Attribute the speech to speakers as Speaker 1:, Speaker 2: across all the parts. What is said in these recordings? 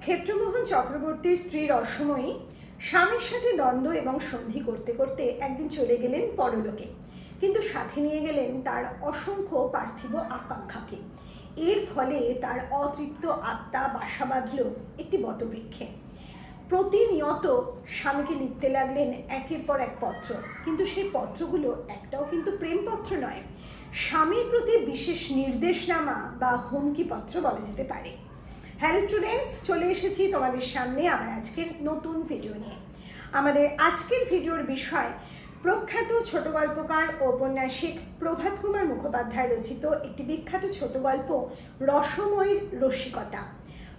Speaker 1: ক্ষেত্রমোহন চক্রবর্তীর স্ত্রী রসময়ী স্বামীর সাথে দ্বন্দ্ব এবং সন্ধি করতে করতে একদিন চলে গেলেন পরলোকে। কিন্তু সাথে নিয়ে গেলেন তার অসংখ্য পার্থিব আকাঙ্ক্ষাকে। এর ফলে তার অতৃপ্ত আত্মা বাসা বাঁধল একটি বটবৃক্ষে। প্রতিনিয়ত স্বামীকে লিখতে লাগলেন একের পর এক পত্র। কিন্তু সেই পত্রগুলো একটাও কিন্তু প্রেমপত্র নয়। স্বামীর প্রতি বিশেষ নির্দেশনামা বা হুমকি পত্র বলা যেতে পারে। হ্যালো স্টুডেন্টস চলে এসেছি তোমাদের সামনে আমার আজকের নতুন ভিডিও নিয়ে। আমাদের আজকের ভিডিওর বিষয়, প্রখ্যাত ছোট গল্পকার ঔপন্যাসিক প্রভাত কুমার মুখোপাধ্যায় রচিত একটি বিখ্যাত ছোট গল্প, রসময়ীর রসিকতা।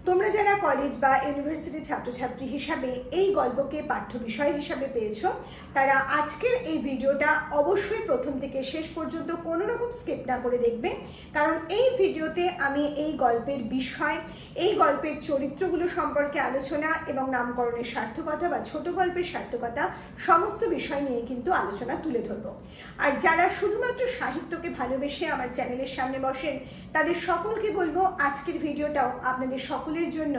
Speaker 1: তোমরা যারা কলেজ বা ইউনিভার্সিটির ছাত্রছাত্রী হিসাবে এই গল্পকে পাঠ্য বিষয় হিসাবে পেয়েছ, তারা আজকের এই ভিডিওটা অবশ্যই প্রথম থেকে শেষ পর্যন্ত কোনো রকম স্কিপ না করে দেখবে। কারণ এই ভিডিওতে আমি এই গল্পের বিষয়, এই গল্পের চরিত্রগুলো সম্পর্কে আলোচনা এবং নামকরণের সার্থকতা বা ছোট গল্পের সার্থকতা সমস্ত বিষয় নিয়ে কিন্তু আলোচনা তুলে ধরবো। আর যারা শুধুমাত্র সাহিত্যকে ভালোবেসে আমার চ্যানেলের সামনে বসেন, তাদের সকলকে বলব আজকের ভিডিওটাও আপনাদের সকলের জন্য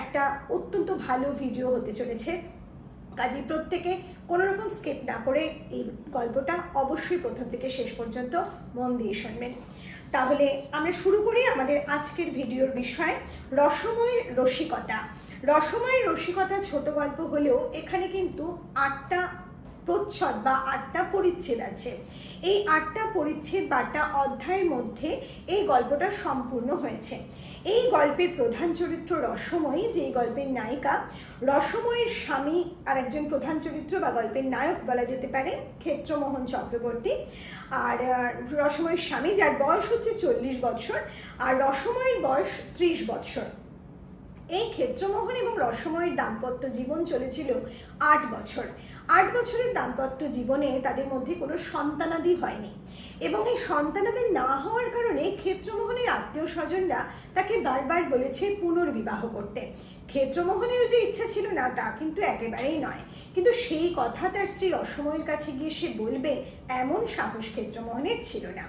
Speaker 1: একটা অত্যন্ত ভালো ভিডিও হতে চলেছে। কাজেই প্রত্যেকে কোনো রকম স্কিপ না করে এই গল্পটা অবশ্যই প্রথম থেকে শেষ পর্যন্ত মন দিয়ে শুনবেন। তাহলে আমরা শুরু করি আমাদের আজকের ভিডিওর বিষয় রসময়ের রসিকতা। রসময়ের রসিকতা ছোট গল্প হলেও এখানে কিন্তু আটটা প্রচ্ছদ বা আটটা পরিচ্ছেদ আছে। এই আটটা পরিচ্ছেদ বা আটটা অধ্যায়ের মধ্যে এই গল্পটা সম্পূর্ণ হয়েছে। এই গল্পের প্রধান চরিত্র রসময়ী যে গল্পের নায়িকা। রসময়ের স্বামী আর একজন প্রধান চরিত্র বা গল্পের নায়ক বলা যেতে পারে, ক্ষেত্রমোহন চক্রবর্তী। আর রসময়ের স্বামী, যার বয়স হচ্ছে চল্লিশ বৎসর আর রসময়ের বয়স ত্রিশ বৎসর এই ক্ষেত্রমোহন এবং রসময়ের দাম্পত্য জীবন চলেছিল আট বছর। আট বছরের দাম্পত্য জীবনে তাদের মধ্যে কোনো সন্তানাদি হয়নি। এবং এই সন্তানাদি না হওয়ার কারণে ক্ষেত্রমোহনের আত্মীয় স্বজনরা তাকে বারবার বলেছে পুনর্বিবাহ করতে। ক্ষেত্রমোহনেরও যে ইচ্ছা ছিল না, তা কিন্তু একেবারেই নয়। কিন্তু সেই কথা তার স্ত্রীর অসময়ের কাছে গিয়ে সে বলবে, এমন সাহস ক্ষেত্রমোহনের ছিল না।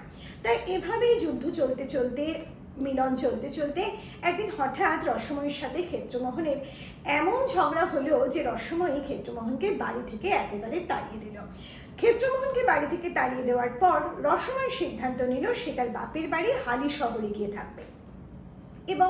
Speaker 1: তাই এভাবেই যুদ্ধ চলতে চলতে মিলন চলতে চলতে একদিন হঠাৎ রসময়ের সাথে ক্ষেত্রমোহনের এমন ঝগড়া হলো যে রসময়ী ক্ষেত্রমোহনকে বাড়ি থেকে একেবারে তাড়িয়ে দিল। ক্ষেত্রমোহনকে বাড়ি থেকে তাড়িয়ে দেওয়ার পর রসময় সিদ্ধান্ত নিল সে তার বাপের বাড়ি হালি শহরে গিয়ে থাকবে। এবং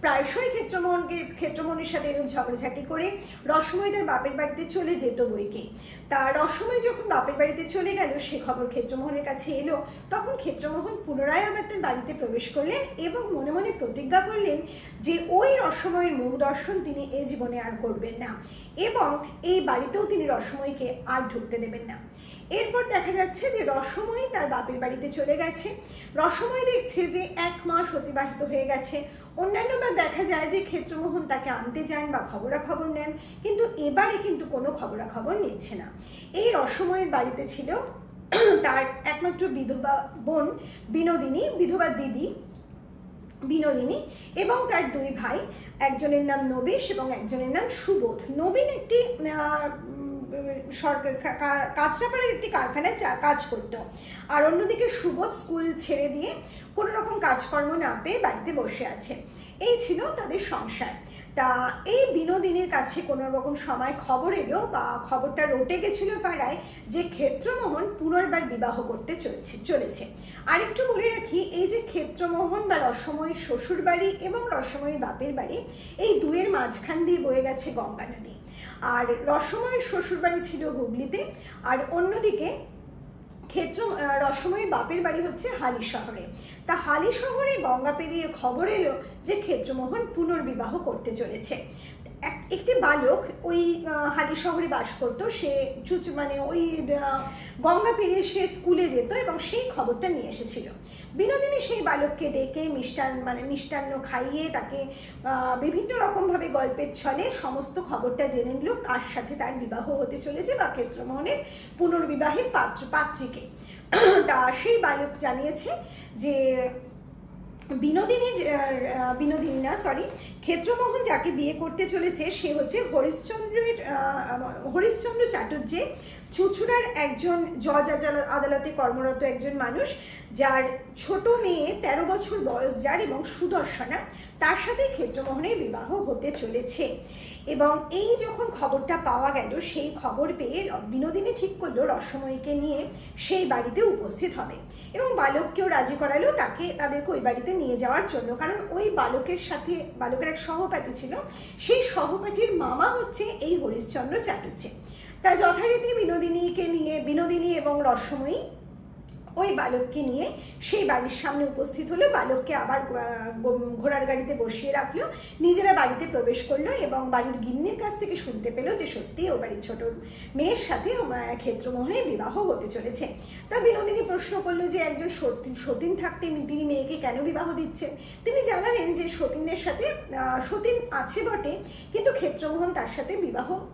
Speaker 1: প্রায়শই ক্ষেত্রমোহনকে ক্ষেত্রমোহনের সাথে এরকম ঝগড়াঝাটি করে রসময় তার বাপের বাড়িতে চলে যেত বইকে। তা রসময় যখন বাপের বাড়িতে চলে গেল, সে খবর ক্ষেত্রমোহনের কাছে এলো, তখন ক্ষেত্রমোহন পুনরায় আবার তার বাড়িতে প্রবেশ করলেন এবং মনে মনে প্রতিজ্ঞা করলেন যে ওই রসময়ের মুখ দর্শন তিনি এ জীবনে আর করবেন না এবং এই বাড়িতেও তিনি রসময়কে আর ঢুকতে দেবেন না। এরপর দেখা যাচ্ছে যে রসময় তার বাপের বাড়িতে চলে গেছে। রসময় দেখছে যে এক মাস অতিবাহিত হয়ে গেছে। অন্যান্য অন্যান্যবার দেখা যায় যে ক্ষেত্রমোহন তাকে আনতে যান বা খবরাখবর নেন, কিন্তু এবারে কিন্তু কোনো খবরাখবর নিচ্ছে না। এই রসময়ের বাড়িতে ছিল তার একমাত্র বিধবা বোন বিনোদিনী, বিধবা দিদি বিনোদিনী এবং তার দুই ভাই। একজনের নাম নবীশ এবং একজনের নাম সুবোধ। নবীন একটি সরকার, কা- কা- একটি কারখানায় কাজ করতো। আর অন্যদিকে সুবোধ স্কুল ছেড়ে দিয়ে কোনো রকম কাজকর্ম না পেয়ে বাড়িতে বসে আছে। এই ছিল তাদের সংসার। তা এই বিনোদিনীর কাছে কোনো রকম সময় খবর এলো বা খবরটা রটে গেছিল পাড়ায় যে ক্ষেত্রমোহন পুনর্বার বিবাহ করতে চলছে, চলেছে। আরেকটু বলে রাখি, এই যে ক্ষেত্রমোহন বা রসময়ের শ্বশুর বাড়ি এবং রসময়ের বাপের বাড়ি, এই দুয়ের মাঝখান দিয়ে বয়ে গেছে গঙ্গা নদী। আর রসময়ের শ্বশুরবাড়ি ছিল হুগলিতে। আর অন্যদিকে ক্ষেত্র রসময়ের বাপের বাড়ি হচ্ছে হালি শহরে। তা হালি শহরে গঙ্গা পেরিয়ে খবর এলো যে ক্ষেত্রমোহন পুনর্বিবাহ করতে চলেছে। একটি বালক ওই হালি শহরে বাস করতো। সে চুচ মানে ওই গঙ্গা পেরিয়ে সে স্কুলে যেত এবং সেই খবরটা নিয়ে এসেছিল। বিনোদিনী সেই বালককে ডেকে মিষ্টান মানে মিষ্টান্ন খাইয়ে তাকে বিভিন্ন রকমভাবে গল্পের ছলে সমস্ত খবরটা জেনে নিল। তার সাথে তার বিবাহ হতে চলেছে বা ক্ষেত্রমোহনের পুনর্বিবাহের পাত্র, পাত্রীকে। তা সেই বালক জানিয়েছে যে বিনোদিনী বিনোদিনী না সরি ক্ষেত্রমোহন যাকে বিয়ে করতে চলেছে, সে হচ্ছে হরিশ্চন্দ্রের হরিশ্চন্দ্র চাটুর্যে চুচুড়ার একজন জজ আদাল- আদালতে কর্মরত একজন মানুষ, যার ছোট মেয়ে তেরো বছর বয়স, যার এবং সুদর্শনা, তার সাথে ক্ষেত্রমোহনের বিবাহ হতে চলেছে। এবং এই যখন খবরটা পাওয়া গেল, সেই খবর পেয়ে বিনোদিনী ঠিক করল রসময়ীকে নিয়ে সেই বাড়িতে উপস্থিত হবে এবং বালককেও রাজি করালো তাকে তাদেরকে ওই বাড়িতে নিয়ে যাওয়ার জন্য। কারণ ওই বালকের সাথে, বালকের এক সহপাঠী ছিল, সেই সহপাঠীর মামা হচ্ছে এই হরিশ্চন্দ্র চাটুর্যে তা যথারীতি বিনোদিনীকে নিয়ে, বিনোদিনী এবং রসময়ী ওই বালককে নিয়ে সেই বাড়ির সামনে উপস্থিত হলো। বালককে আবার ঘোড়ার গাড়িতে বসিয়ে রাখল। নিজেরা বাড়িতে প্রবেশ করল এবং বাড়ির গিন্নির কাছ থেকে শুনতে পেল যে সত্যি ও বাড়ির ছোট মেয়ের সাথে ক্ষেত্রমোহনের বিবাহ হতে চলেছে। তা বিনোদিনী প্রশ্ন করল যে, একজন সতী- সতীন থাকতে তিনি মেয়েকে কেন বিবাহ দিচ্ছেন তিনি জানালেন যে, সতীনের সাথে সতীন আছে বটে, কিন্তু ক্ষেত্রমোহন তার সাথে বিবাহ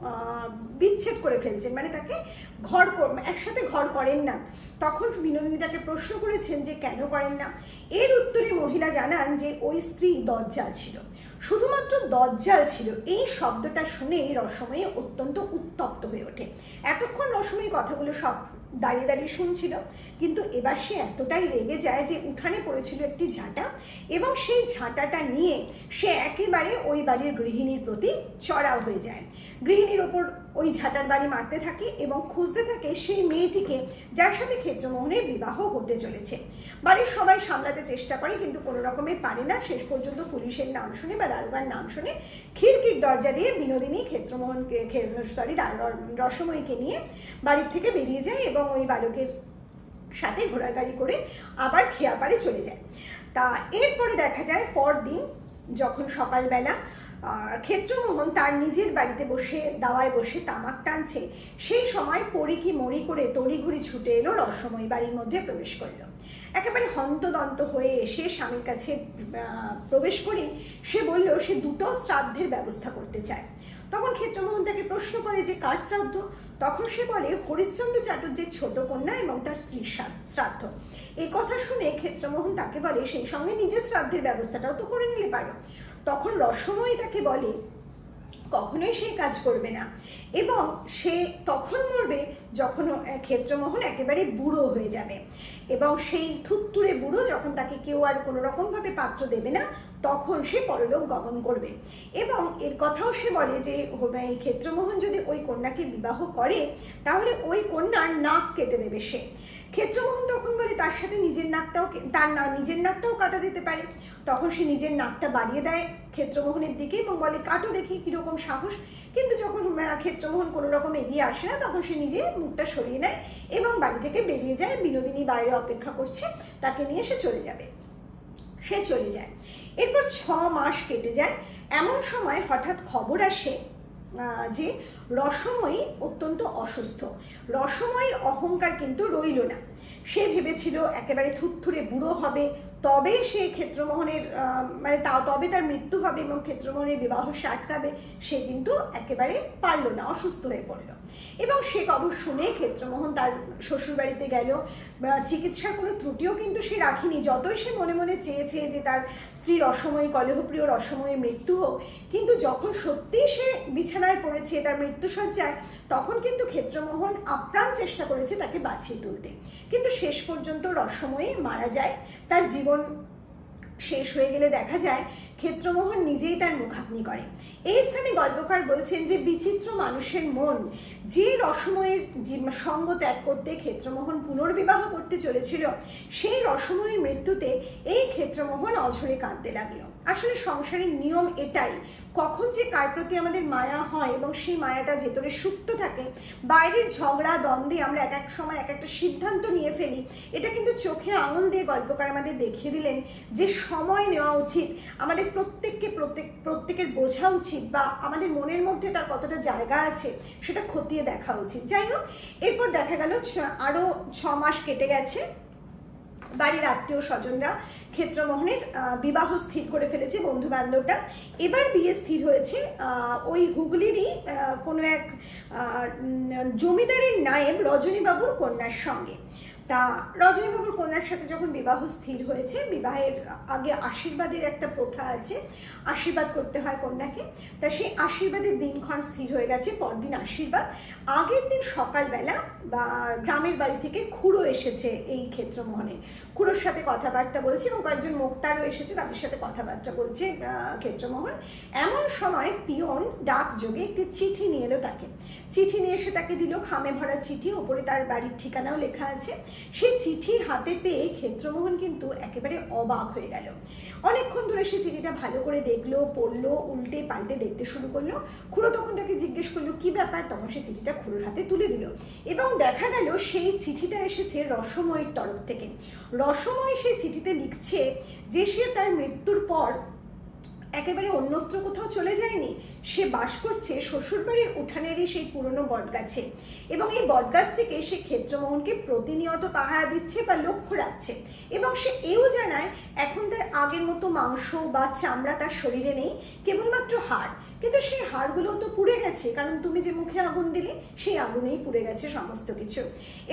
Speaker 1: বিচ্ছেদ করে ফেলছেন। মানে তাকে ঘর একসাথে ঘর করেন না। তখন বিনোদিনী তাকে প্রশ্ন করেছেন যে কেন করেন না? এর উত্তরে মহিলা জানান যে ওই স্ত্রী দজ্জাল ছিল। শুধুমাত্র দজ্জাল ছিল। এই শব্দটা শুনেই রসময়ী অত্যন্ত উত্তপ্ত হয়ে ওঠে। এতক্ষণ রসময়ী কথাগুলো সব দাঁড়িয়ে দাঁড়িয়ে শুনছিল। কিন্তু এবার সে এতটাই রেগে যায় যে উঠানে পড়েছিল একটি ঝাঁটা এবং সেই ঝাঁটাটা নিয়ে সে একেবারে ওই বাড়ির গৃহিণীর প্রতি চড়াও হয়ে যায়। গৃহিণীর ওপর ওই ঝাঁটার বাড়ি মারতে থাকে এবং খুঁজতে থাকে সেই মেয়েটিকে, যার সাথে ক্ষেত্রমোহনের বিবাহ হতে চলেছে। বাড়ির সবাই সামলাতে চেষ্টা করে কিন্তু কোনো রকমে পারে না। শেষ পর্যন্ত পুলিশের নাম শুনে বা দারোগার নাম শুনে খিড়কির দরজা দিয়ে বিনোদিনী ক্ষেত্রমোহনকে সরি রসময়ীকে নিয়ে বাড়ির থেকে বেরিয়ে যায় এবং ওই বালকের সাথে ঘোড়ার গাড়ি করে আবার খেয়াপাড়ে চলে যায়। তা এরপরে দেখা যায় পরদিন যখন সকালবেলা ক্ষেত্রমোহন তার নিজের বাড়িতে বসে, দাওয়ায় বসে তামাক টানছে। সেই সময় পরি কি মরি করে তড়িঘড়ি ছুটে এলো রসময় বাড়ির মধ্যে প্রবেশ করল। একেবারে হন্তদন্ত হয়ে এসে স্বামীর কাছে প্রবেশ করে সে বলল, সে দুটো শ্রাদ্ধের ব্যবস্থা করতে চায়। তখন ক্ষেত্রমোহন তাকে প্রশ্ন করে যে, কার শ্রাদ্ধ? তখন সে বলে, হরিশ্চন্দ্র চাটুর্যের ছোট কন্যা এবং তার স্ত্রীর শ্রাদ্ধ এই কথা শুনে ক্ষেত্রমোহন তাকে বলে, সেই সঙ্গে নিজের শ্রাদ্ধের ব্যবস্থাটাও তো করে নিলে পারো। তখন রসময় তাকে বলে, কখনোই সে কাজ করবে না। এবং সে তখন মরবে যখন ক্ষেত্রমোহন একেবারে বুড়ো হয়ে যাবে। এবং সেই থুত্তুরে বুড়ো যখন তাকে কেউ আর কোনো রকমভাবে পাত্র দেবে না, তখন সে পরলোক গমন করবে। এবং এর কথাও সে বলে যে হ- এই ক্ষেত্রমোহন যদি ওই কন্যাকে বিবাহ করে, তাহলে ওই কন্যার নাক কেটে দেবে সে। ক্ষেত্রমোহন তখন বলে, তার সাথে নিজের নাকটাও তার না, নিজের নাকটাও কাটা যেতে পারে। তখন সে নিজের নাকটা বাড়িয়ে দেয় ক্ষেত্রমোহনের দিকে এবং বলে, কাটো দেখি কীরকম সাহস। কিন্তু যখন ক্ষেত্রমোহন কোনো রকম এগিয়ে আসে না, তখন সে নিজে মুখটা সরিয়ে নেয় এবং বাড়ি থেকে বেরিয়ে যায়। বিনোদিনী বাইরে অপেক্ষা করছে, তাকে নিয়ে সে চলে যাবে। সে চলে যায়। এরপর ছ মাস কেটে যায়। এমন সময় হঠাৎ খবর আসে যে রসময়ী অত্যন্ত অসুস্থ। রসময়ের অহংকার কিন্তু রইল না। সে ভেবেছিল একেবারে থুরথুরে বুড়ো হবে। তবে সে ক্ষেত্রমোহনের মানে তা, তবে তার মৃত্যু হবে এবং ক্ষেত্রমোহনের বিবাহ সে আটকাবে, সে কিন্তু একেবারে পারল না, অসুস্থ হয়ে পড়ল। এবং সে খবর শুনে ক্ষেত্রমোহন তার শ্বশুরবাড়িতে গেল। চিকিৎসার কোনো ত্রুটিও কিন্তু সে রাখিনি। যতই সে মনে মনে চেয়েছে যে তার স্ত্রীর অসময়ে কলহপ্রিয় অসময়ে মৃত্যু হোক, কিন্তু যখন সত্যিই সে বিছানায় পড়েছে, তার মৃত্যুসজ্জায়, তখন কিন্তু ক্ষেত্রমোহন আপ্রাণ চেষ্টা করেছে তাকে বাঁচিয়ে তুলতে। কিন্তু শেষ পর্যন্ত রসময়ে মারা যায়। তার জীবন শেষ হয়ে গেলে দেখা যায়, ক্ষেত্রমোহন নিজেই তার মুখাগ্নি করে। এই স্থানে গল্পকার বলছেন যে, বিচিত্র মানুষের মন যে রসময়ের সঙ্গ ত্যাগ করতে ক্ষেত্রমোহন পুনর্বিবাহ করতে চলেছিল, সেই রসময়ের মৃত্যুতে এই ক্ষেত্রমোহন অঝরে কাঁদতে লাগল। আসলে সংসারের নিয়ম এটাই। কখন যে কার প্রতি আমাদের মায়া হয় এবং সেই মায়াটা ভেতরে সুপ্ত থাকে, বাইরের ঝগড়া, দ্বন্দ্বে আমরা এক এক সময় এক একটা সিদ্ধান্ত নিয়ে ফেলি। এটা কিন্তু চোখে আঙুল দিয়ে গল্পকার আমাদের দেখিয়ে দিলেন যে সময় নেওয়া উচিত, আমাদের প্রত্যেককে প্রত্যেক, প্রত্যেকের বোঝা উচিত বা আমাদের মনের মধ্যে তার কতটা জায়গা আছে সেটা খতিয়ে দেখা উচিত। যাই হোক, এরপর দেখা গেল আরও ছ মাস কেটে গেছে। বাড়ির আত্মীয় স্বজনরা ক্ষেত্রমোহনের বিবাহ স্থির করে ফেলেছে বন্ধু বান্ধবরা এবার বিয়ে স্থির হয়েছে ওই হুগলিরই কোনো এক জমিদারির নায়েব রজনীবাবুর কন্যার সঙ্গে। তা রজনীবাবুর কন্যার সাথে যখন বিবাহ স্থির হয়েছে, বিবাহের আগে আশীর্বাদের একটা প্রথা আছে, আশীর্বাদ করতে হয় কন্যাকে, তা সেই আশীর্বাদের দিনক্ষণ স্থির হয়ে গেছে, পরদিন আশীর্বাদ। আগের দিন সকালবেলা বা গ্রামের বাড়ি থেকে খুঁড়ো এসেছে এই ক্ষেত্রমোহনের। খুঁড়োর সাথে কথাবার্তা বলছে এবং কয়েকজন মুক্তারও এসেছে, তাদের সাথে কথাবার্তা বলছে ক্ষেত্রমোহন। এমন সময় পিয়ন ডাক যোগে একটি চিঠি নিয়ে এলো তাকে। চিঠি নিয়ে এসে তাকে দিল, খামে ভরা চিঠি, ওপরে তার বাড়ির ঠিকানাও লেখা আছে। সেই চিঠি হাতে পেয়ে ক্ষেত্রমোহন কিন্তু একেবারে অবাক হয়ে গেল। অনেকক্ষণ ধরে সে চিঠিটা ভালো করে দেখল, পড়ল, উল্টে পাল্টে দেখতে শুরু করল। খুড়ো তখন তাকে জিজ্ঞেস করল, কি ব্যাপার? তখন সে চিঠিটা খুড়োর হাতে তুলে দিল এবং দেখা গেল সেই চিঠিটা এসেছে রসময়ের তরফ থেকে। রসময় সেই চিঠিতে লিখছে যে সে তার মৃত্যুর পর একেবারে অন্যত্র কোথাও চলে যায়নি সে বাস করছে শ্বশুরবাড়ির উঠানেরই সেই পুরনো বটগাছে এবং এই বটগাছ থেকে সে ক্ষেত্রমোহনকে প্রতিনিয়ত পাহারা দিচ্ছে বা লক্ষ্য রাখছে এবং সে এও জানায়, এখন তার আগের মতো মাংস বা চামড়া তার শরীরে নেই, কেবলমাত্র হাড়। কিন্তু সেই হাড়গুলো তো পুড়ে গেছে, কারণ তুমি যে মুখে আগুন দিলে, সেই আগুনেই পুড়ে গেছে সমস্ত কিছু।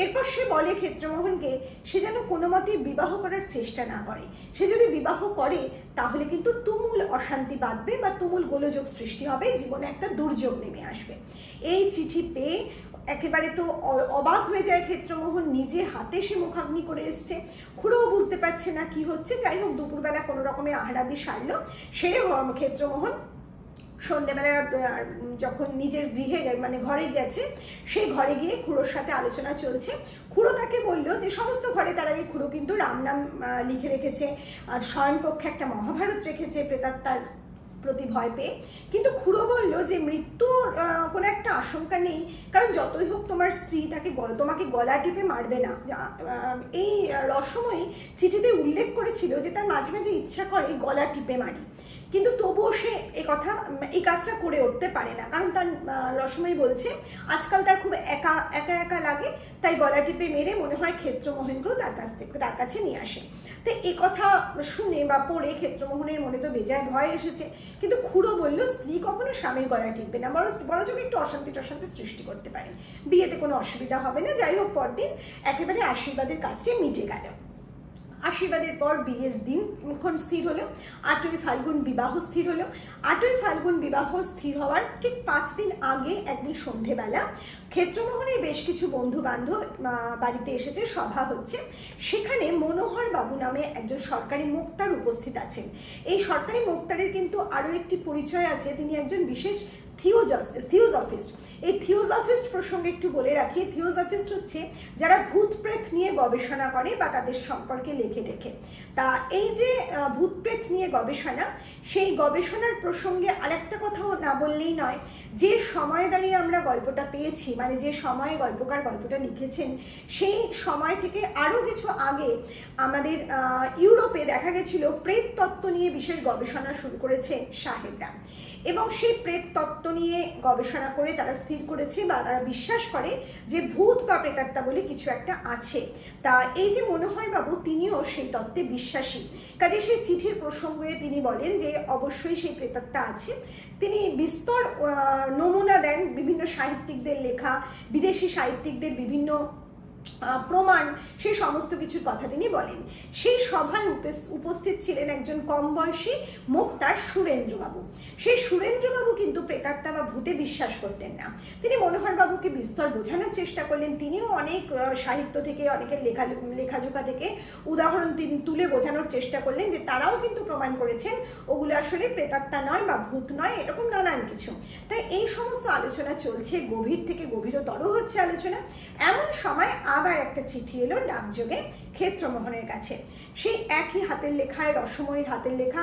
Speaker 1: এরপর সে বলে ক্ষেত্রমোহনকে, সে যেন কোনো মতেই বিবাহ করার চেষ্টা না করে। সে যদি বিবাহ করে, তাহলে কিন্তু তুমুল অশান্তি বাঁধবে বা তুমুল গোলযোগ সৃষ্টি হবে। জীবনে একটা দুর্যোগ নেমে আসবে। এই চিঠি পেয়ে একেবারে তো অবাক হয়ে যায় ক্ষেত্রমোহন নিজে হাতে সে মুখাগ্নি করে এসছে। খুঁড়োও বুঝতে পারছে না কি হচ্ছে। যাই হোক দুপুরবেলা কোনো রকমের আহারাদি সারলো সেরে ক্ষেত্রমোহন। সন্ধেবেলা আহ, যখন নিজের গৃহে মানে ঘরে গেছে সেই ঘরে গিয়ে খুড়োর সাথে আলোচনা চলছে। খুড়ো তাকে বলল যে সমস্ত ঘরে তার আগে খুড়ো কিন্তু রামনাম লিখে রেখেছে। আর শয়নকক্ষে একটা মহাভারত রেখেছে প্রেতাত্মার প্রতি ভয় পেয়ে। কিন্তু খুড়ো বলল যে মৃত্যুর কোনো একটা আশঙ্কা নেই, কারণ যতই হোক তোমার স্ত্রী তাকে তোমাকে গলা টিপে মারবে না। এই রসময় চিঠিতে উল্লেখ করেছিল যে তার মাঝে মাঝে ইচ্ছা করে গলা টিপে মারি। কিন্তু তবুও সে এ কথা, এই কাজটা করে উঠতে পারে না। কারণ তার রসময় বলছে, আজকাল তার খুব একা একা একা লাগে, তাই গলা টিপে মেরে মনে হয় ক্ষেত্রমোহনকেও তার কাছ থেকে, তার কাছে নিয়ে আসে। তো এ কথা শুনে বা পড়ে ক্ষেত্রমোহনের মনে তো বেজায় ভয় এসেছে, কিন্তু খুড়ো বলল, স্ত্রী কখনো স্বামীর গলায় টিপবে না বড় বড় বরঞ্চ একটু অশান্তি টশান্তি সৃষ্টি করতে পারে। বিয়েতে কোনো অসুবিধা হবে না, যাই হোক, পরদিন একেবারে আশীর্বাদের কাজটি মিটে গেল। আশীর্বাদের পর বিয়ের দিন দিনক্ষণ স্থির হলো। আটই ফাল্গুন বিবাহ স্থির হলো। আটই ফাল্গুন বিবাহ স্থির হওয়ার ঠিক পাঁচ দিন আগে, একদিন সন্ধেবেলা, ক্ষেত্রমোহনের বেশ কিছু বন্ধু বান্ধব বাড়িতে এসেছে, সভা হচ্ছে। সেখানে মনোহর বাবু নামে একজন সরকারি মুক্তার উপস্থিত আছেন। এই সরকারি মুক্তারের কিন্তু আরও একটি পরিচয় আছে। তিনি একজন বিশেষ থিওজফিস্ট থিওজফিস্ট। এই থিওজফিস্ট প্রসঙ্গে একটু বলে রাখি, থিওজফিস্ট হচ্ছে যারা ভূত প্রেত নিয়ে গবেষণা করে বা তাদের সম্পর্কে লেখে টেখে। তা এই যে ভূত প্রেত নিয়ে গবেষণা, সেই গবেষণার প্রসঙ্গে আরেকটা কথাও না বললেই নয়, যে সময় দাঁড়িয়ে আমরা গল্পটা পেয়েছি মানে যে সময়ে গল্পকার গল্পটা লিখেছেন, সেই সময় থেকে আরও কিছু আগে আমাদের ইউরোপে দেখা গেছিল প্রেত তত্ত্ব নিয়ে বিশেষ গবেষণা শুরু করেছে সাহেবরা। এবং সেই প্রেত তত্ত্ব নিয়ে গবেষণা করে তারা স্থির করেছে বা তারা বিশ্বাস করে যে ভূত বা প্রেতাত্মা বলে কিছু একটা আছে। তা এই যে মনোহর বাবু, তিনিও সেই তত্ত্বে বিশ্বাসী। কাজে সেই চিঠির প্রসঙ্গে তিনি বলেন যে অবশ্যই সেই প্রেতাত্মা আছে। তিনি বিস্তর নমুনা দেন বিভিন্ন সাহিত্যিকদের লেখা, বিদেশি সাহিত্যিকদের বিভিন্ন প্রমাণ সেই সমস্ত কিছুর কথা তিনি বলেন। সেই সভায় উপস্থিত ছিলেন একজন কম বয়সী মুক্তার সুরেন্দ্রবাবু। সেই সুরেন্দ্রবাবু কিন্তু প্রেতাত্মা বা ভূতে বিশ্বাস করতেন না। তিনি মনোহর বাবুকে বিস্তর বোঝানোর চেষ্টা করলেন। তিনিও অনেক সাহিত্য থেকে, অনেকের লেখা, লেখাজোখা থেকে উদাহরণ তিনি, তুলে বোঝানোর চেষ্টা করলেন যে তারাও কিন্তু প্রমাণ করেছেন, ওগুলো আসলে প্রেতাত্মা নয় বা ভূত নয়, এরকম নানান কিছু। তাই এই সমস্ত আলোচনা চলছে, গভীর থেকে গভীরতর হচ্ছে আলোচনা। এমন সময় আবার একটা চিঠি এলো ডাকযোগে ক্ষেত্রমোহনের কাছে। সেই একই হাতের লেখায় রসময়ীর হাতের লেখা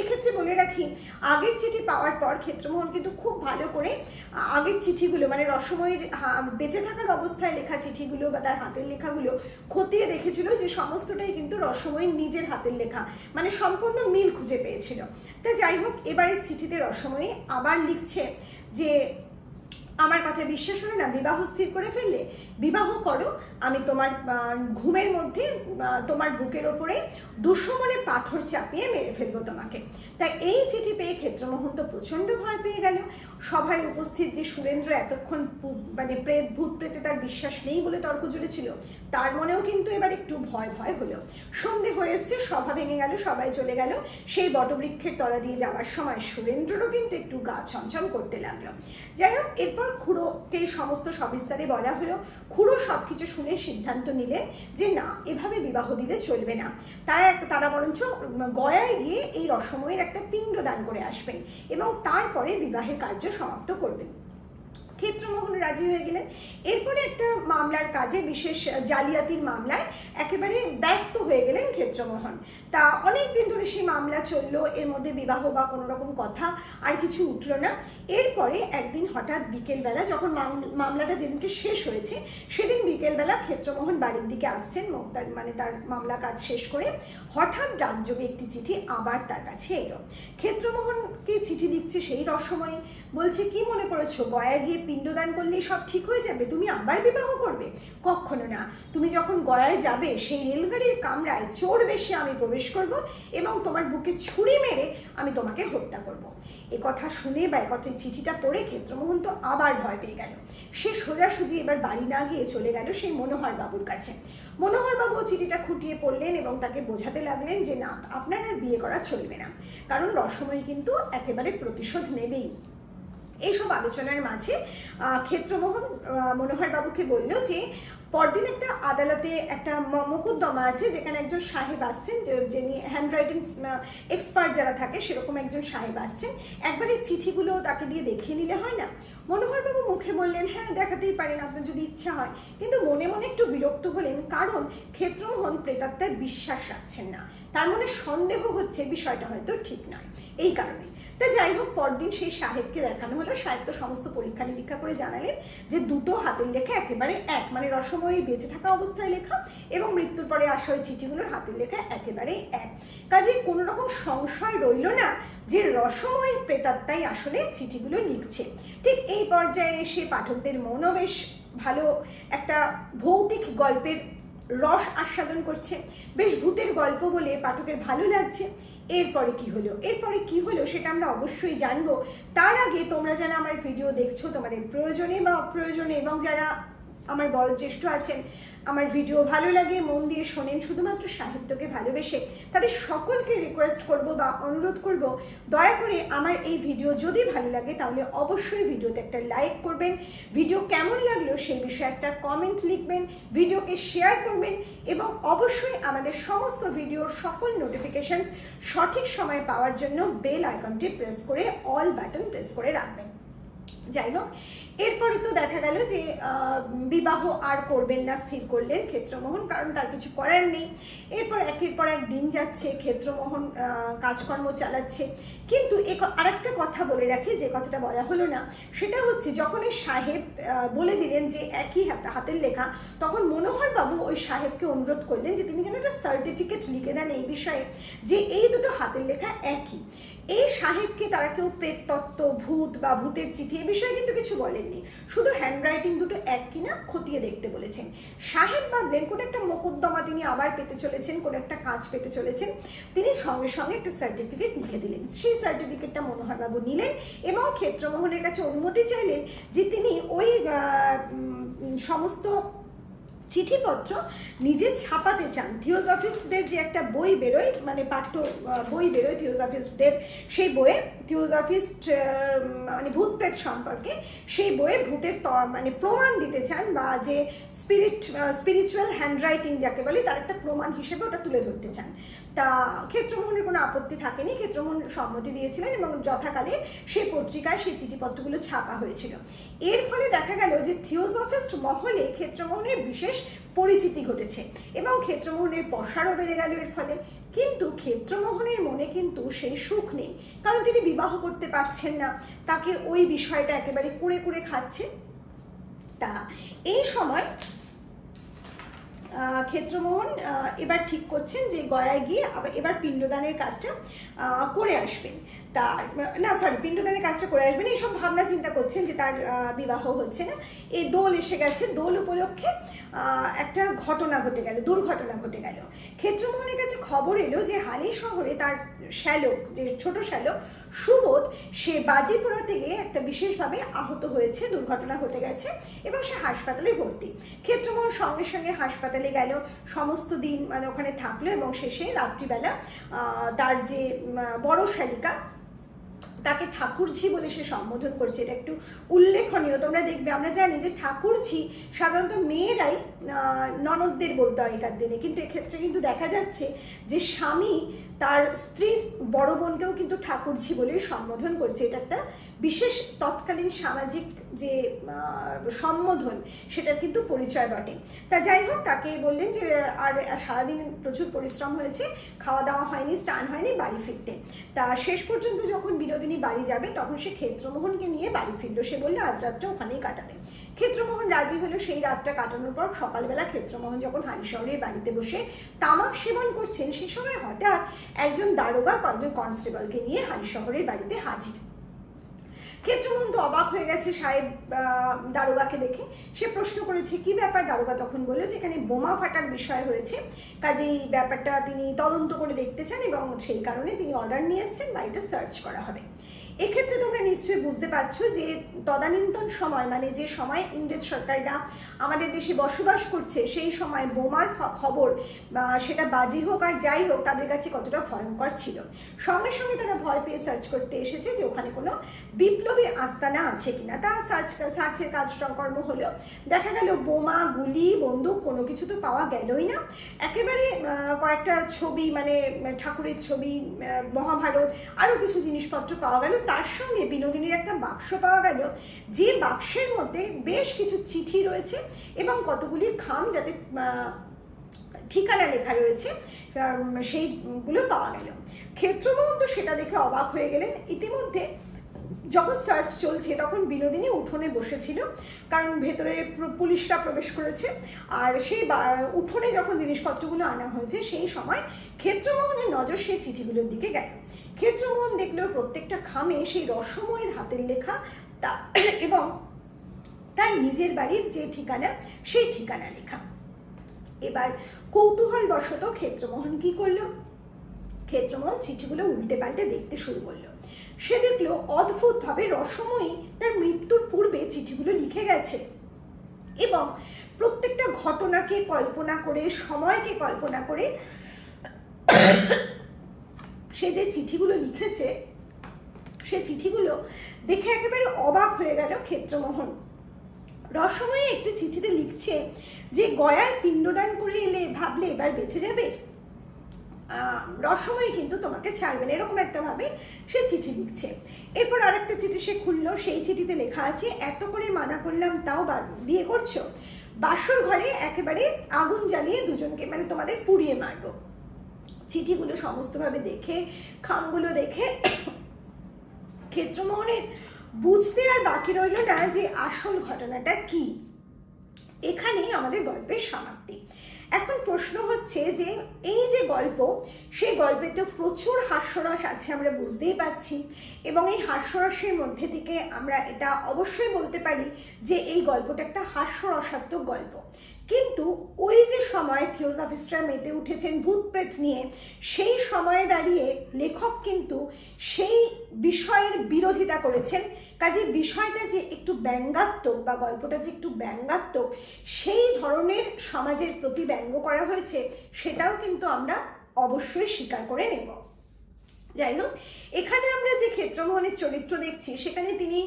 Speaker 1: এক্ষেত্রে বলে রাখি, আগের চিঠি পাওয়ার পর ক্ষেত্রমোহন কিন্তু খুব ভালো করে আগের চিঠিগুলো মানে রসময়ীর বেঁচে থাকার অবস্থায় লেখা চিঠিগুলো বা তার হাতের লেখাগুলো খতিয়ে দেখেছিল যে সমস্তটাই কিন্তু রসময়ীর নিজের হাতের লেখা মানে সম্পূর্ণ মিল খুঁজে পেয়েছিল। তা যাই হোক, এবারের চিঠিতে রসময়ী আবার লিখছে যে আমার কথা বিশ্বাস হয় না, বিবাহ স্থির করে ফেললে, বিবাহ করো, আমি তোমার ঘুমের মধ্যে তোমার বুকের ওপরে দুশমনে পাথর চাপিয়ে মেরে ফেলব তোমাকে। তাই এই চিঠি পেয়ে ক্ষেত্রমোহন তো প্রচণ্ড ভয় পেয়ে গেল। সভায় উপস্থিত যে সুরেন্দ্র এতক্ষণ মানে প্রেত, ভূত প্রেতে তার বিশ্বাস নেই বলে তর্ক জুড়েছিল, তার মনেও কিন্তু এবার একটু ভয় ভয় হলো। সন্ধে হয়ে এসছে, সভা ভেঙে গেল, সবাই চলে গেল। সেই বটবৃক্ষের তলা দিয়ে যাওয়ার সময় সুরেন্দ্ররও কিন্তু একটু গা ছমছম করতে লাগল। যাই হোক, এরপর খুড়োকে সমস্ত সবিস্তারে বলা হলো। খুড়ো সব কিছু শুনে সিদ্ধান্ত নিলেন যে না, এভাবে বিবাহ দিলে চলবে না। তারা তারা বরঞ্চ গয়ায় গিয়ে এই রসময়ের একটা পিণ্ড দান করে আসবেন এবং তারপরে বিবাহের কার্য সমাপ্ত করবেন। ক্ষেত্রমোহন রাজি হয়ে গেলেন। এরপরে একটা মামলার কাজে, বিশেষ জালিয়াতির মামলায়, একেবারে ব্যস্ত হয়ে গেলেন ক্ষেত্রমোহন। তা অনেক দিন ধরে সেই মামলা চলল, এর মধ্যে বিবাহ বা কোনো রকম কথা আর কিছু উঠল না। এরপরে একদিন হঠাৎ বিকেলবেলা যখন মাম- মামলাটা যেদিনকে শেষ হয়েছে, সেদিন বিকেলবেলা ক্ষেত্রমোহন বাড়ির দিকে আসছেন ম- তার মানে তার মামলা কাজ শেষ করে হঠাৎ ডাকযোগে একটি চিঠি আবার তার কাছে এলো। ক্ষেত্রমোহনকে চিঠি দিচ্ছে সেই রসময়ে বলছে, কি মনে করেছ? গয়া গিয়ে পিণ্ডদান করলেই সব ঠিক হয়ে যাবে, তুমি আবার বিবাহ করবে? কখনো না। তুমি যখন গয়ায় যাবে, সেই রেলগাড়ির কামরায় চোর বেশে আমি প্রবেশ করব এবং তোমার বুকে ছুরি মেরে আমি তোমাকে হত্যা করব। এ কথা শুনে বা কথা চিঠিটা পড়ে ক্ষেত্রমোহন তো আবার ভয় পেয়ে গেল। সে সোজাসুজি এবার বাড়ি না গিয়ে চলে গেল সেই মনোহর বাবুর কাছে। মনোহর বাবু চিঠিটা খুঁটিয়ে পড়লেন এবং তাকে বোঝাতে লাগলেন যে, না, আপনার আর বিয়ে করা চলবে না। কারণ রসময় কিন্তু একেবারে প্রতিশোধ নেবেই। এইসব আলোচনার মাঝে ক্ষেত্রমোহন আহ, মনোহর বাবুকে বলল যে পরদিন একটা আদালতে একটা মোকদ্দমা আছে যেখানে একজন সাহেব আসছেন যিনি হ্যান্ড রাইটিং এক্সপার্ট যারা থাকে সেরকম একজন সাহেব আসছেন। একবার এই চিঠিগুলো তাকে দিয়ে দেখিয়ে নিলে হয় না? মনোহরবাবু মুখে বললেন হ্যাঁ দেখাতেই পারেন আপনার যদি ইচ্ছা হয়। কিন্তু মনে মনে একটু বিরক্ত হলেন কারণ ক্ষেত্রমোহন প্রেতাত্মায় বিশ্বাস রাখছেন না। তার মনে সন্দেহ হচ্ছে বিষয়টা হয়তো ঠিক নয়। এই কারণে। তা যাই হোক, পরদিন সেই সাহেবকে দেখানো হলো। সাহেব তো সমস্ত পরীক্ষা নিরীক্ষা করে জানালেন যে দুটো হাতের লেখা একেবারে এক মানে রসময়ী বেঁচে থাকা অবস্থায় লেখা এবং মৃত্যুর পরে আসা ওই চিঠিগুলোর হাতের লেখা একেবারে এক। কাজে কোনো রকম সংশয় রইল না যে রসময়ের প্রেতাত্মাই আসলে চিঠিগুলো লিখছে। ঠিক এই পর্যায়ে এসে পাঠকদের মনও বেশ ভালো, একটা ভৌতিক গল্পের রস আস্বাদন করছে। বেশ ভূতের গল্প বলে পাঠকের ভালো লাগছে। এরপরে কি হলো? এরপরে কি হলো সেটা আমরা অবশ্যই জানব। তার আগে তোমরা যারা আমার ভিডিও দেখছ তোমাদের প্রয়োজনে বা অপ্রয়োজনে এবং যারা আমার বয়োজ্যেষ্ঠ আছেন। আমার ভিডিও ভালো লাগে, মন দিয়ে শোনেন, শুধুমাত্র সাহিত্যকে ভালোবেসে। তাদের সকলকে রিকোয়েস্ট করব বা অনুরোধ করব, দয়া করে আমার এই ভিডিও যদি ভালো লাগে, তাহলে অবশ্যই ভিডিওতে একটা লাইক করবেন। ভিডিও কেমন লাগল সেই বিষয়ে একটা কমেন্ট লিখবেন, ভিডিওকে শেয়ার করবেন এবং অবশ্যই আমাদের সমস্ত ভিডিওর সকল নোটিফিকেশানস সঠিক সময়ে পাওয়ার জন্য বেল আইকনটি প্রেস করে অল বাটন প্রেস করে রাখবেন। যাই হোক এরপরে তো দেখা গেল যে বিবাহ আর করবেন না, স্থির করলেন ক্ষেত্রমোহন, কারণ তার কিছু করার নেই। এরপর একের পর এক দিন যাচ্ছে, ক্ষেত্রমোহন কাজকর্ম চালাচ্ছে। কিন্তু আর একটা কথা বলে রাখি, যে কথাটা বলা হলো না, সেটা হচ্ছে যখন ওই সাহেব বলে দিলেন যে একই হাতে হাতের লেখা, তখন মনোহর বাবু ওই সাহেবকে অনুরোধ করলেন যে তিনি যেন একটা সার্টিফিকেট লিখে দেন এই বিষয়ে, যে এই দুটো হাতের লেখা একই। এই সাহেবকে তারা কেউ প্রেততত্ত্ব ভূত বা ভূতের চিঠি, এ বিষয়ে কিন্তু কিছু বলেননি শুধু হ্যান্ডরাইটিং দুটো এক কিনা খতিয়ে দেখতে বলেছেন। সাহেব ভাবলেন, কোনো একটা মোকদ্দমা তিনি আবার পেতে চলেছেন, কোনো একটা কাজ পেতে চলেছেন। তিনি সঙ্গে সঙ্গে একটা সার্টিফিকেট লিখে দিলেন। সেই সার্টিফিকেটটা মনোহরবাবু নিলেন এবং ক্ষেত্রমোহনের কাছে অনুমতি চাইলেন যে তিনি ওই সমস্ত চিঠিপত্র নিজে ছাপাতে চান। থিওজফিস্টদের যে একটা বই বেরোয় মানে পাঠ্য বই বেরোয় থিওজফিস্টদের সেই বইয়ে। থিওজফিস্ট মানে ভূত প্রেত সম্পর্কে সেই বইয়ে ভূতের মানে প্রমাণ দিতে চান বা যে স্পিরিট স্পিরিচুয়াল হ্যান্ডরাইটিং যাকে বলে, তার একটা প্রমাণ হিসেবে ওটা তুলে ধরতে চান। তা ক্ষেত্রমোহনের কোনো আপত্তি থাকেনি। ক্ষেত্রমোহন সম্মতি দিয়েছিলেন এবং যথাকালে সেই পত্রিকায় সেই চিঠিপত্রগুলো ছাপা হয়েছিল। এর ফলে দেখা গেল যে থিওজফিস্ট মহলে ক্ষেত্রমোহনের বিশেষ পরিচিতি ঘটেছে এবং ক্ষেত্রমোহনের প্রসারও বেড়ে গেল এর ফলে। কিন্তু ক্ষেত্রমোহনের মনে কিন্তু সেই সুখ নেই। কারণ তিনি বিবাহ করতে পারছেন না। তাকে ওই বিষয়টা একেবারে কুড়ে কুড়ে খাচ্ছে। তা এই সময় ক্ষেত্রমোহন এবার ঠিক করছেন যে গয়ায় গিয়ে এবার পিণ্ডদানের কাজটা করে আসবেন। তার, না সরি পিণ্ডদানের কাজটা করে আসবেন এইসব ভাবনা চিন্তা করছেন যে তার বিবাহ হচ্ছে না। এই দোল এসে গেছে, দোল উপলক্ষে একটা ঘটনা ঘটে গেল, দুর্ঘটনা ঘটে গেল। ক্ষেত্রমোহনের কাছে খবর এলো যে হালি শহরে তার শ্যালক, যে ছোট শ্যালক সুবোধ, সে বাজি পোড়াতে গিয়ে একটা বিশেষভাবে আহত হয়েছে, দুর্ঘটনা ঘটে গেছে এবং সে হাসপাতালে ভর্তি। ক্ষেত্রমোহন সঙ্গে সঙ্গে হাসপাতালে গেল, সমস্ত দিন মানে ওখানে থাকল এবং শেষে রাত্রিবেলা তার যে বড় শালিকা তাকে ঠাকুরঝি বলে সে সম্বোধন করছে। এটা একটু উল্লেখনীয়। তোমরা দেখবে, আমরা জানি যে ঠাকুরঝি সাধারণত মেয়েরাই ননদদের বলতে হয় একার দিনে। কিন্তু এক্ষেত্রে কিন্তু দেখা যাচ্ছে যে স্বামী তার স্ত্রীর বড় বোনকেও কিন্তু ঠাকুরজি বলে সম্বোধন করছে। এটা একটা বিশেষ তৎকালীন সামাজিক যে সম্বোধন, সেটার কিন্তু পরিচয় বটে। তা যাই হোক তাকে বললেন যে, আর সারাদিন প্রচুর পরিশ্রম হয়েছে খাওয়া দাওয়া হয়নি, স্নান হয়নি, বাড়ি ফিরতে। তা শেষ পর্যন্ত যখন বিনোদিনী বাড়ি যাবে, তখন সে ক্ষেত্রমোহনকে নিয়ে বাড়ি ফিরলো। সে বলল, আজ রাতটা ওখানেই কাটাতে। ক্ষেত্রমোহন রাজি হলো সেই রাতটা কাটানোর পর সকালবেলা ক্ষেত্রমোহন যখন হালি শহরের বাড়িতে বসে তামাক সেবন করছেন সেই সময় হঠাৎ একজন দারোগা কয়েকজন কনস্টেবলকে নিয়ে হালি শহরের বাড়িতে হাজির। ক্ষেত্রমোহন তো অবাক হয়ে গেছে সাহেব দারোগাকে দেখে। সে প্রশ্ন করেছে, কি ব্যাপার? দারোগা তখন বলল যে এখানে বোমা ফাটার বিষয় হয়েছে, কাজেই ব্যাপারটা তিনি তদন্ত করে দেখতে চান এবং সেই কারণে তিনি অর্ডার নিয়ে এসেছেন, বাড়িটা সার্চ করা হবে। এক্ষেত্রে তোমরা নিশ্চয়ই বুঝতে পারছ যে তদানীন্তন সময় মানে যে সময় ইংরেজ সরকাররা আমাদের দেশে বসবাস করছে, সেই সময় বোমার খবর সেটা বাজি হোক আর যাই হোক, তাদের কাছে কতটা ভয়ঙ্কর ছিল। সঙ্গে সঙ্গে তারা ভয় পেয়ে সার্চ করতে এসেছে যে ওখানে কোনো বিপ্লবী আস্তানা আছে কিনা। তা সার্চ সার্চের কাজ কর্ম হলো দেখা গেল বোমা, গুলি, বন্দুক কোনো কিছু তো পাওয়া গেলই না। একেবারে কয়েকটা ছবি মানে ঠাকুরের ছবি মহাভারত আরও কিছু জিনিসপত্র পাওয়া গেল। তার সঙ্গে বিনোদিনীর একটা বাক্স পাওয়া গেল। যে বাক্সের মধ্যে বেশ কিছু চিঠি রয়েছে এবং কতগুলি খাম যাতে ঠিকানা লেখা রয়েছে সেইগুলো পাওয়া গেল। ক্ষেত্রমোহন তো সেটা দেখে অবাক হয়ে গেলেন। ইতিমধ্যে যখন সার্চ চলছে, তখন বিনোদিনী উঠোনে বসেছিল, কারণ ভেতরে পুলিশরা প্রবেশ করেছে। আর সেই উঠোনে যখন জিনিসপত্রগুলো আনা হয়েছে, সেই সময় ক্ষেত্রমোহনের নজর সেই চিঠিগুলোর দিকে গেল। ক্ষেত্রমোহন দেখল প্রত্যেকটা খামে সেই রসময়ের হাতের লেখা, তা, এবং তার নিজের বাড়ির যে ঠিকানা, সেই ঠিকানা লেখা। এবার কৌতূহলবশত ক্ষেত্রমোহন কি করল? ক্ষেত্রমোহন চিঠিগুলো উল্টে পাল্টে দেখতে শুরু করল। সে দেখল অদ্ভুতভাবে রসময়ী তার মৃত্যুর পূর্বে চিঠিগুলো লিখে গেছে এবং প্রত্যেকটা ঘটনাকে কল্পনা করে, সময়কে কল্পনা করে সে যে চিঠিগুলো লিখেছে, সে চিঠিগুলো দেখে একেবারে অবাক হয়ে গেল ক্ষেত্রমোহন। রসময়ে একটি চিঠিতে লিখছে যে, গয়ার পিণ্ডদান করে এলে ভাবলে এবার বেঁচে যাবে? রসময় কিন্তু তোমাকে ছাড়বে না, এরকম একটা ভাবে সে চিঠি লিখছে। এরপর আরেকটা চিঠি সে খুললো, সেই চিঠিতে লেখা আছে, এত করে মানা করলাম, তাও বিয়ে করছ? বাসর ঘরে একেবারে আগুন জ্বালিয়ে দুজনকে মানে তোমাদের পুড়িয়ে মারবো। চিঠিগুলো সমস্তভাবে দেখে, খামগুলো দেখে ক্ষেত্রমোহনের বুঝতে আর বাকি রইল না যে আসল ঘটনাটা কি। এখানেই আমাদের গল্পের সমাপ্তি। এখন প্রশ্ন হচ্ছে যে, এই যে গল্প, সেই গল্পে তো প্রচুর হাস্যরস আছে আমরা বুঝতেই পাচ্ছি এবং এই হাস্যরসের মধ্যে থেকে আমরা এটা অবশ্যই বলতে পারি যে, এই গল্পটা একটা হাস্যরসাত্মক গল্প। কিন্তু ওই যে সময় থিওসফিস্টরা মেতে উঠেছেন ভূত প্রেত নিয়ে, সেই সময়ে দাঁড়িয়ে লেখক কিন্তু সেই বিষয়ের বিরোধিতা করেছেন। কাজে বিষয়টা যে একটু ব্যঙ্গাত্মক বা গল্পটা যে একটু ব্যঙ্গাত্মক, সেই ধরনের সমাজের প্রতি ব্যঙ্গ করা হয়েছে, সেটাও কিন্তু আমরা অবশ্যই স্বীকার করে নেব। যাই হোক, এখানে আমরা যে ক্ষেত্রমোহনের চরিত্র দেখছি, সেখানে তিনি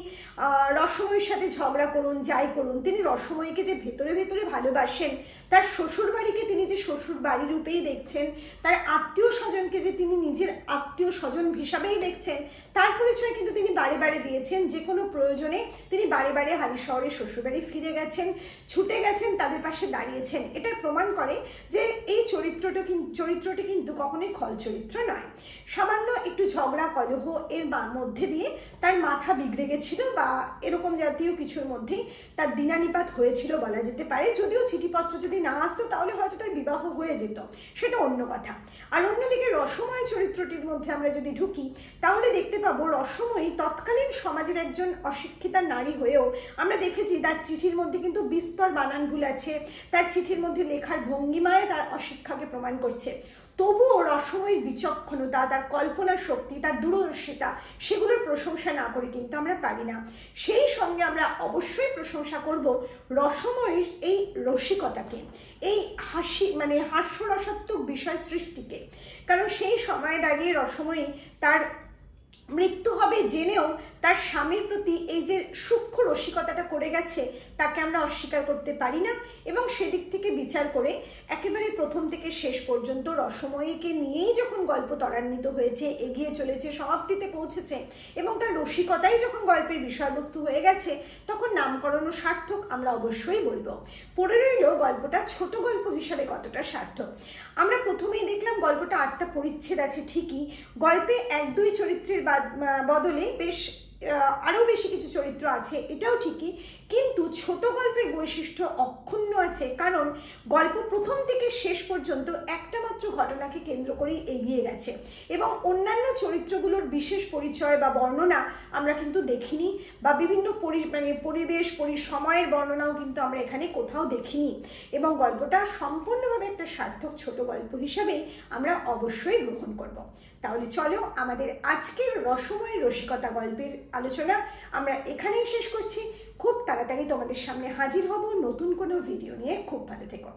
Speaker 1: রসময়ের সাথে ঝগড়া করুন, যাই করুন, তিনি রসময়কে যে ভেতরে ভেতরে ভালোবাসেন, তার শ্বশুর বাড়িকে তিনি যে শ্বশুর বাড়ি রূপেই দেখছেন, তার আত্মীয় স্বজনকে যে তিনি নিজের আত্মীয় স্বজন হিসাবেই দেখছেন, তার পরিচয় কিন্তু তিনি বারে বারে দিয়েছেন, যে কোনো প্রয়োজনে তিনি বারে বারে হালি শহরে শ্বশুরবাড়ি ফিরে গেছেন, ছুটে গেছেন, তাদের পাশে দাঁড়িয়েছেন। এটা প্রমাণ করে যে এই চরিত্রটা চরিত্রটি কিন্তু কখনোই খল চরিত্র নয়। সামান্য একটু ঝগড়া কলহ এর মধ্যে দিয়ে তার মাথা বিগড়ে গেছিল বা এরকম জাতীয় কিছুর মধ্যেই তার দিনানিপাত হয়েছিল বলা যেতে পারে। যদিও চিঠিপত্র যদি না আসতো তাহলে হয়তো তার বিবাহ হয়ে যেত। সেটা অন্য কথা। আর অন্যদিকে রসময় চরিত্রটির মধ্যে আমরা যদি ঢুকি, তাহলে দেখতে পাবো রসময়ী তৎকালীন সমাজের একজন অশিক্ষিতা নারী হয়েও আমরা দেখেছি তার চিঠির মধ্যে কিন্তু বিস্তর বানান ভুল আছে। তার চিঠির মধ্যে লেখার ভঙ্গিমায় তার অশিক্ষাকে প্রমাণ করছে। তবুও রসময়ের বিচক্ষণতা, তার কল্পনা শক্তি, তার দূরদর্শিতা, সেগুলোর প্রশংসা না করে কিন্তু আমরা পারি না। সেই সঙ্গে আমরা অবশ্যই প্রশংসা করব রসময়ের এই রসিকতাকে, এই হাসি মানে হাস্যরসাত্মক বিষয় সৃষ্টিকে। কারণ সেই সময়ে দাঁড়িয়ে রসময়ী তার মৃত্যু হবে জেনেও তার স্বামীর প্রতি এই যে সূক্ষ্ম রসিকতাটা করে গেছে, তাকে আমরা অস্বীকার করতে পারি না এবং সেদিক থেকে বিচার করে একেবারে প্রথম থেকে শেষ পর্যন্ত রসময়ীকে নিয়েই যখন গল্প ত্বরান্বিত হয়েছে, এগিয়ে চলেছে, সমাপ্তিতে পৌঁছেছে এবং তার রসিকতাই যখন গল্পের বিষয়বস্তু হয়ে গেছে, তখন নামকরণ সার্থক আমরা অবশ্যই বলব। পড়ে রইল গল্পটা ছোট গল্প হিসাবে কতটা সার্থক। আমরা প্রথমেই দেখলাম গল্পটা আটটা পরিচ্ছেদ আছে ঠিকই। গল্পে এক দুই চরিত্রের বদলে বেশ আরও বেশি কিছু চরিত্র আছে এটাও ঠিকই। কিন্তু ছোট গল্পের বৈশিষ্ট্য অক্ষুণ্ণ আছে, কারণ গল্প প্রথম থেকে শেষ পর্যন্ত একটা মাত্র ঘটনাকে কেন্দ্র করেই এগিয়ে গেছে। এবং অন্যান্য চরিত্রগুলোর বিশেষ পরিচয় বা বর্ণনা আমরা কিন্তু দেখিনি, বা বিভিন্ন পরি মানে পরিবেশ পরি সময়ের বর্ণনাও কিন্তু আমরা এখানে কোথাও দেখিনি। এবং গল্পটা সম্পূর্ণভাবে একটা সার্থক ছোট গল্প হিসাবেই আমরা অবশ্যই গ্রহণ করব। তাহলে চলো আমাদের আজকের রসময় রসিকতা গল্পের আলোচনা আমরা এখানেই শেষ করছি। খুব তাড়াতাড়ি তোমাদের সামনে হাজির হব নতুন কোনো ভিডিও নিয়ে। খুব ভালো থেকো।